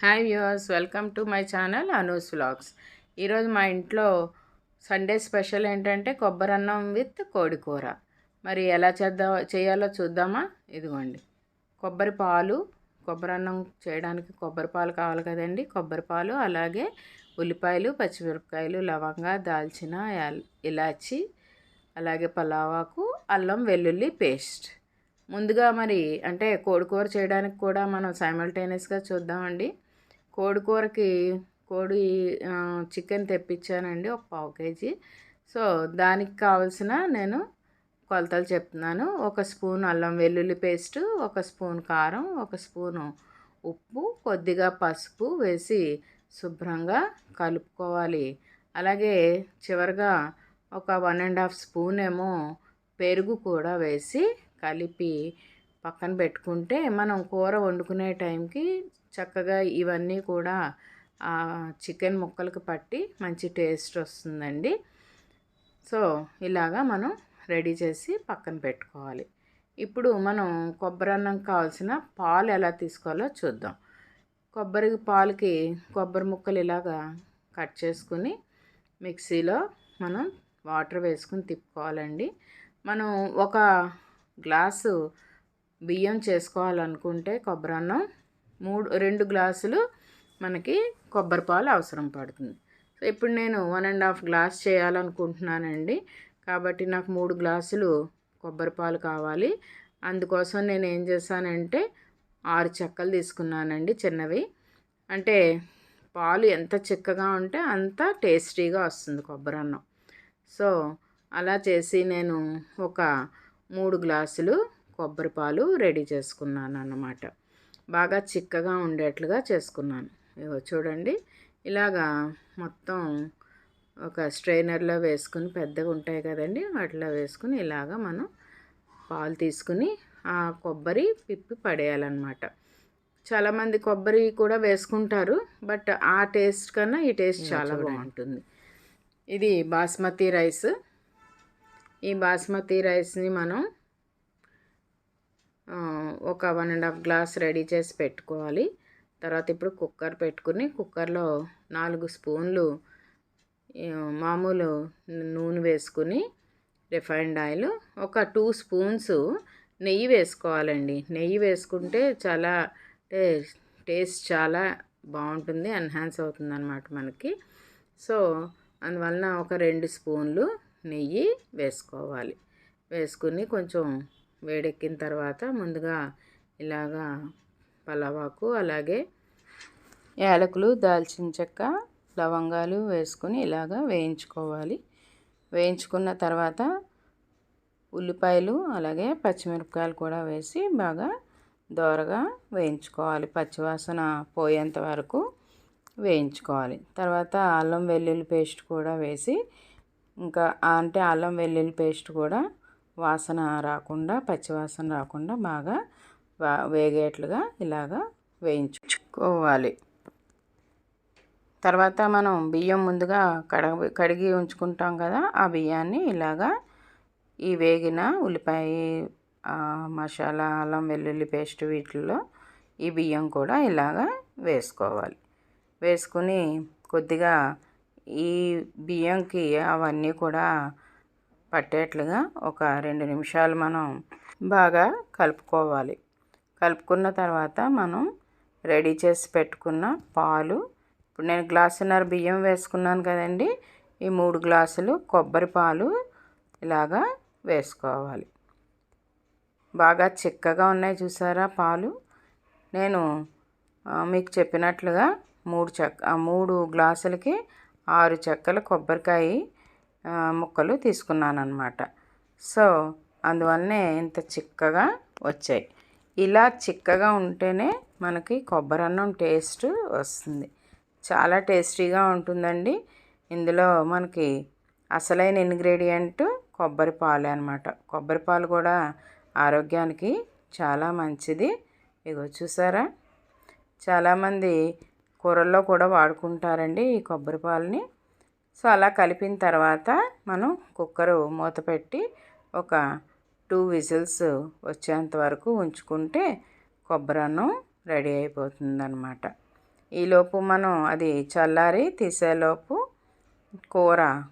Hi viewers welcome to my channel Anu's vlogs ఈరోజు మా ఇంట్లో సండే స్పెషల్ ఏంటంటే కొబ్బరి అన్నం విత్ కోడి కూర మరి ఎలా చేద్దా చేయాలో చూద్దామా? ఇదిగోండి. కొబ్బరి పాలు కొబ్బరి అన్నం చేయడానికి కొబ్బరి పాలు కావాలి కదండి. కొబ్బరి పాలు అలాగే ఉల్లిపాయలు పచ్చిమిరపకాయలు లవంగా దాల్చిన ఇలాచి అలాగే పలావాకు అల్లం వెల్లుల్లి పేస్ట్. ముందుగా మరి అంటే కోడికూర చేయడానికి కూడా మనం సైమల్టేనియస్గా చూద్దామండి. కోడి కూరకి కోడి చికెన్ తెప్పించానండి ఒక పావు కేజీ. సో దానికి కావాల్సిన నేను కొలతలు చెప్తున్నాను. ఒక స్పూన్ అల్లం వెల్లుల్లి పేస్ట్ ఒక స్పూన్ కారం ఒక స్పూను ఉప్పు కొద్దిగా పసుపు వేసి శుభ్రంగా కలుపుకోవాలి. అలాగే చివరిగా ఒక వన్ అండ్ హాఫ్ స్పూన్ ఏమో పెరుగు కూడా వేసి కలిపి పక్కన పెట్టుకుంటే మనం కూర వండుకునే టైంకి చక్కగా ఇవన్నీ కూడా చికెన్ ముక్కలకు పట్టి మంచి టేస్ట్ వస్తుందండి. సో ఇలాగా మనం రెడీ చేసి పక్కన పెట్టుకోవాలి. ఇప్పుడు మనం కొబ్బరి అన్నం కావాల్సిన పాలు ఎలా తీసుకోవాలో చూద్దాం. కొబ్బరి పాలకి కొబ్బరి ముక్కలు ఇలాగా కట్ చేసుకుని మిక్సీలో మనం వాటర్ వేసుకుని తిప్పుకోవాలండి. మనం ఒక గ్లాసు బియ్యం చేసుకోవాలనుకుంటే కొబ్బరి అన్నం మూడు రెండు గ్లాసులు మనకి కొబ్బరి పాలు అవసరం పడుతుంది. సో ఇప్పుడు నేను వన్ అండ్ హాఫ్ గ్లాస్ చేయాలనుకుంటున్నానండి. కాబట్టి నాకు మూడు గ్లాసులు కొబ్బరి పాలు కావాలి. అందుకోసం నేను ఏం చేశానంటే ఆరు చెక్కలు తీసుకున్నానండి చిన్నవి. అంటే పాలు ఎంత చిక్కగా ఉంటే అంత టేస్టీగా వస్తుంది కొబ్బరి అన్నం సో అలా చేసి నేను ఒక మూడు గ్లాసులు కొబ్బరి పాలు రెడీ చేసుకున్నాను అన్నమాట బాగా చిక్కగా ఉండేట్లుగా చేసుకున్నాను. ఇగో చూడండి ఇలాగా మొత్తం ఒక స్ట్రైనర్లో వేసుకుని పెద్దగా ఉంటాయి కదండి వాటిలో వేసుకుని ఇలాగా మనం పాలు తీసుకుని ఆ కొబ్బరి పిప్పి పడేయాలన్నమాట. చాలామంది కొబ్బరి కూడా వేసుకుంటారు బట్ ఆ టేస్ట్ కన్నా ఈ టేస్ట్ చాలా బాగుంటుంది. ఇది బాస్మతి రైస్. ఈ బాస్మతి రైస్ని మనం ఒక one and half glass ready చేసి పెట్టుకోవాలి. తర్వాత ఇప్పుడు కుక్కర్ పెట్టుకుని కుక్కర్లో నాలుగు స్పూన్లు మామూలు నూనె వేసుకుని రిఫైండ్ ఆయిల్ ఒక టూ స్పూన్స్ నెయ్యి వేసుకోవాలండి. నెయ్యి వేసుకుంటే చాలా టేస్ట్ చాలా బాగుంటుంది ఎన్హాన్స్ అవుతుంది అనమాట మనకి. సో అందువలన ఒక రెండు స్పూన్లు నెయ్యి వేసుకోవాలి. వేసుకుని కొంచెం వేడెక్కిన తర్వాత ముందుగా ఇలాగా పలావాకు అలాగే యాలకులు దాల్చిన చెక్క లవంగాలు వేసుకుని ఇలాగా వేయించుకోవాలి. వేయించుకున్న తర్వాత ఉల్లిపాయలు అలాగే పచ్చిమిరపకాయలు కూడా వేసి బాగా దోరగా వేయించుకోవాలి. పచ్చివాసన పోయేంత వరకు వేయించుకోవాలి. తర్వాత అల్లం వెల్లుల్లి పేస్ట్ కూడా వేసి ఇంకా అంటే అల్లం వెల్లుల్లి పేస్ట్ కూడా వాసన రాకుండా పచ్చివాసన రాకుండా బాగా వేగేట్లుగా ఇలాగా వేయించుకోవాలి. తర్వాత మనం బియ్యం ముందుగా కడగ కడిగి ఉంచుకుంటాం కదా ఆ బియ్యాన్ని ఇలాగా ఈ వేగిన ఉల్లిపాయ మసాలా అల్లం వెల్లుల్లి పేస్ట్ వీటిల్లో ఈ బియ్యం కూడా ఇలాగా వేసుకోవాలి. వేసుకుని కొద్దిగా ఈ బియ్యంకి అవన్నీ కూడా పట్టేట్లుగా ఒక రెండు నిమిషాలు మనం బాగా కలుపుకోవాలి. కలుపుకున్న తర్వాత మనం రెడీ చేసి పెట్టుకున్న పాలు ఇప్పుడు నేను గ్లాసున్నర బియ్యం వేసుకున్నాను కదండి ఈ మూడు గ్లాసులు కొబ్బరి పాలు ఇలాగా వేసుకోవాలి. బాగా చిక్కగా ఉన్నాయి చూసారా పాలు? నేను మీకు చెప్పినట్లుగా మూడు చెక్క మూడు గ్లాసులకి ఆరు చెక్కల కొబ్బరికాయ ముక్కలు తీసుకున్నాను అనమాట సో అందువల్లనే ఇంత చిక్కగా వచ్చాయి. ఇలా చిక్కగా ఉంటేనే మనకి కొబ్బరి అన్నం టేస్ట్ వస్తుంది. చాలా టేస్టీగా ఉంటుందండి. ఇందులో మనకి అసలైన ఇంగ్రీడియంట్ కొబ్బరి పాలే అనమాట కొబ్బరి పాలు కూడా ఆరోగ్యానికి చాలా మంచిది. ఇగో చూసారా? చాలామంది కూరల్లో కూడా వాడుకుంటారండి ఈ కొబ్బరి పాలని. సో అలా కలిపిన తర్వాత మనం కుక్కరు మూత పెట్టి ఒక టూ విజిల్స్ వచ్చేంత వరకు ఉంచుకుంటే కొబ్బరి అన్నం రెడీ అయిపోతుంది ఈలోపు మనం అది చల్లారి తీసేలోపు కూర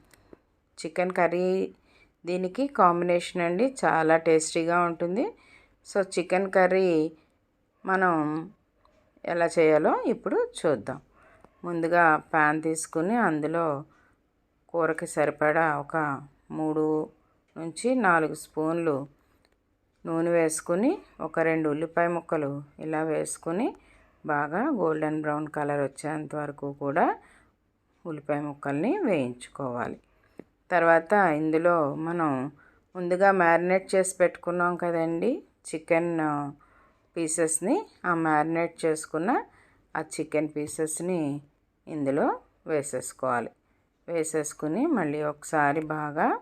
చికెన్ కర్రీ దీనికి కాంబినేషన్ అండి. చాలా టేస్టీగా ఉంటుంది. సో చికెన్ కర్రీ మనం ఎలా చేయాలో ఇప్పుడు చూద్దాం. ముందుగా ప్యాన్ తీసుకుని అందులో కూరకి సరిపడా ఒక మూడు నుంచి నాలుగు స్పూన్లు నూనె వేసుకుని ఒక రెండు ఉల్లిపాయ ముక్కలు ఇలా వేసుకుని బాగా గోల్డెన్ బ్రౌన్ కలర్ వచ్చేంత వరకు కూడా ఉల్లిపాయ ముక్కల్ని వేయించుకోవాలి. తర్వాత ఇందులో మనం ముందుగా మ్యారినేట్ చేసి పెట్టుకున్నాం కదండి చికెన్ పీసెస్ని ఆ మ్యారినేట్ చేసుకున్న ఆ చికెన్ పీసెస్ని ఇందులో వేసేసుకోవాలి. వేసేసుకుని మళ్ళీ ఒకసారి బాగా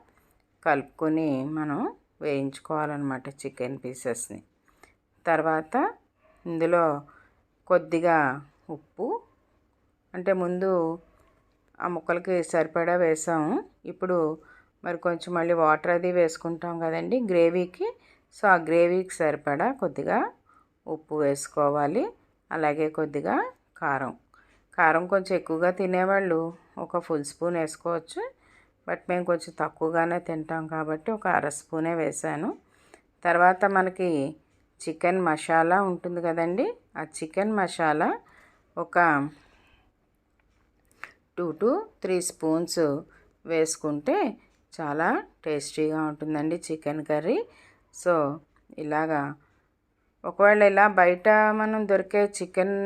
కలుపుకొని మనం వేయించుకోవాలన్నమాట చికెన్ పీసెస్ని. తర్వాత ఇందులో కొద్దిగా ఉప్పు అంటే ముందు ఆ ముక్కలకి సరిపడా వేసాము. ఇప్పుడు మరి కొంచెం మళ్ళీ వాటర్ అది వేసుకుంటాం కదండి గ్రేవీకి. సో ఆ గ్రేవీకి సరిపడా కొద్దిగా ఉప్పు వేసుకోవాలి. అలాగే కొద్దిగా కారం. కారం కొంచెం ఎక్కువగా తినేవాళ్ళు ఒక ఫుల్ స్పూన్ వేసుకోవచ్చు. బట్ మేము కొంచెం తక్కువగానే తింటాం కాబట్టి ఒక అర స్పూనే వేసాను. తర్వాత మనకి చికెన్ మసాలా ఉంటుంది కదండి. ఆ చికెన్ మసాలా ఒక టూ టు త్రీ స్పూన్స్ వేసుకుంటే చాలా టేస్టీగా ఉంటుందండి చికెన్ కర్రీ. సో ఇలాగా ఒకవేళ ఇలా బయట మనం దొరికే చికెన్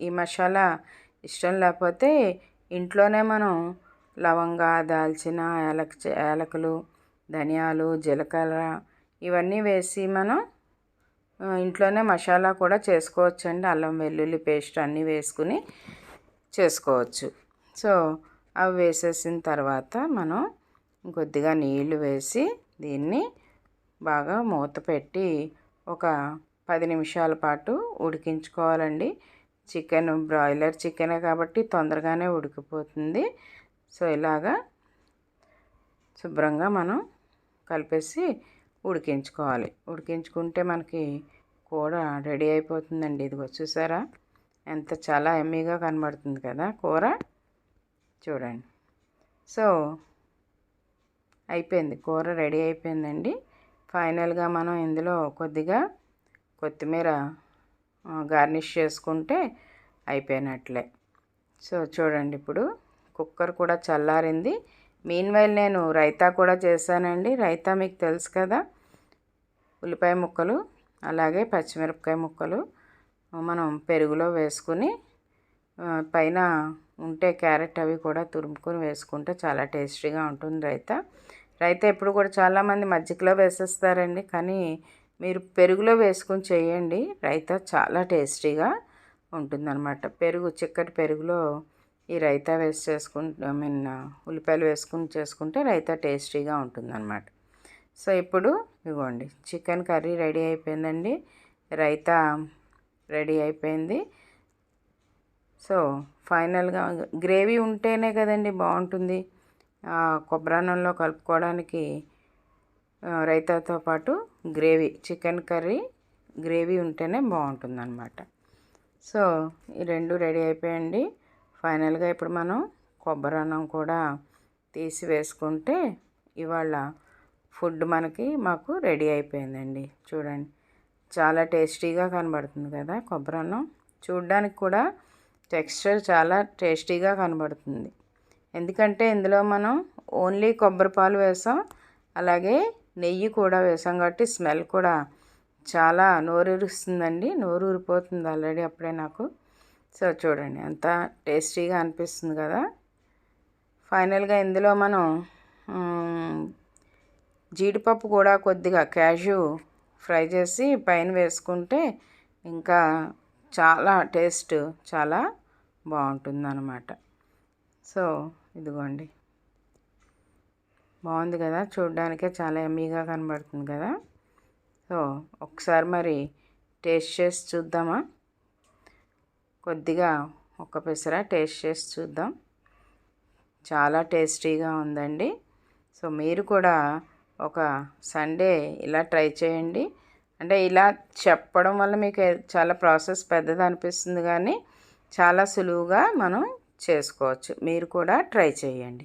ఈ మసాలా ఇష్టం లేకపోతే ఇంట్లోనే మనం లవంగా దాల్చిన యాలక యాలకులు ధనియాలు జీలకర్ర ఇవన్నీ వేసి మనం ఇంట్లోనే మసాలా కూడా చేసుకోవచ్చండి. అల్లం వెల్లుల్లి పేస్ట్ అన్నీ వేసుకుని చేసుకోవచ్చు. సో అవి వేసేసిన తర్వాత మనం కొద్దిగా నీళ్ళు వేసి దీన్ని బాగా మూత పెట్టి ఒక పది నిమిషాల పాటు ఉడికించుకోవాలండి. చికెన్ బ్రాయిలర్ చికెనే కాబట్టి తొందరగానే ఉడికిపోతుంది. సో ఇలాగా శుభ్రంగా మనం కలిపేసి ఉడికించుకోవాలి. ఉడికించుకుంటే మనకి కూర రెడీ అయిపోతుందండి. ఇదిగో చూసారా? ఎంత చాలా ఎమ్మీగా కనబడుతుంది కదా కూర. చూడండి. సో అయిపోయింది. కూర రెడీ అయిపోయిందండి. ఫైనల్గా మనం ఇందులో కొద్దిగా కొత్తిమీర గార్నిష్ చేసుకుంటే అయిపోయినట్లే. సో చూడండి ఇప్పుడు కుక్కర్ కూడా చల్లారింది. మీన్ వైల్ నేను రైతా కూడా చేశానండి. రైతా మీకు తెలుసు కదా ఉల్లిపాయ ముక్కలు అలాగే పచ్చిమిరపకాయ ముక్కలు మనం పెరుగులో వేసుకుని పైన ఉంటే క్యారెట్ అవి కూడా తురుముకొని వేసుకుంటే చాలా టేస్టీగా ఉంటుంది రైతా. రైతా ఎప్పుడు కూడా చాలామంది మజ్జిగలో వేసేస్తారండి కానీ మీరు పెరుగులో వేసుకొని చేయండి. రైతా చాలా టేస్టీగా ఉంటుందన్నమాట. పెరుగు చిక్కటి పెరుగులో ఈ రైతా వేసి చేసుకుంటే ఐ మీన్ ఉల్లిపాయలు వేసుకుని చేసుకుంటే రైతా టేస్టీగా ఉంటుందన్నమాట. సో ఇప్పుడు ఇవ్వండి. చికెన్ కర్రీ రెడీ అయిపోయిందండి. రైతా రెడీ అయిపోయింది. సో ఫైనల్గా గ్రేవీ ఉంటేనే కదండి బాగుంటుంది. కొబ్బరాన్నంలో కలుపుకోవడానికి రైతాతో పాటు గ్రేవీ చికెన్ కర్రీ గ్రేవీ ఉంటేనే బాగుంటుంది అనమాట సో ఈ రెండు రెడీ అయిపోయండి. ఫైనల్గా ఇప్పుడు మనం కొబ్బరి అన్నం కూడా తీసి వేసుకుంటే ఇవాళ ఫుడ్ మనకి మాకు రెడీ అయిపోయిందండి. చూడండి చాలా టేస్టీగా కనబడుతుంది కదా కొబ్బరి అన్నం. చూడ్డానికి కూడా టెక్స్చర్ చాలా టేస్టీగా కనబడుతుంది. ఎందుకంటే ఇందులో మనం ఓన్లీ కొబ్బరి పాలు వేసాం అలాగే నెయ్యి కూడా వేసాం కాబట్టి స్మెల్ కూడా చాలా నోరూరుస్తుందండి. నోరు ఊరిపోతుంది ఆల్రెడీ అప్పుడే నాకు. సో చూడండి అంత టేస్టీగా అనిపిస్తుంది కదా. ఫైనల్గా ఇందులో మనం జీడిపప్పు కూడా కొద్దిగా క్యాషు ఫ్రై చేసి పైన వేసుకుంటే ఇంకా చాలా టేస్ట్ చాలా బాగుంటుంది అన్నమాట సో ఇదిగోండి. బాగుంది కదా. చూడడానికే చాలా ఎమ్మీగా కనబడుతుంది కదా. సో ఒకసారి మరి టేస్ట్ చేసి చూద్దామా? కొద్దిగా ఒక పెసర టేస్ట్ చేసి చూద్దాం. చాలా టేస్టీగా ఉందండి. సో మీరు కూడా ఒక సండే ఇలా ట్రై చేయండి. అంటే ఇలా చెప్పడం వల్ల మీకు చాలా ప్రాసెస్ పెద్దది అనిపిస్తుంది కానీ చాలా సులువుగా మనం చేసుకోవచ్చు. మీరు కూడా ట్రై చేయండి.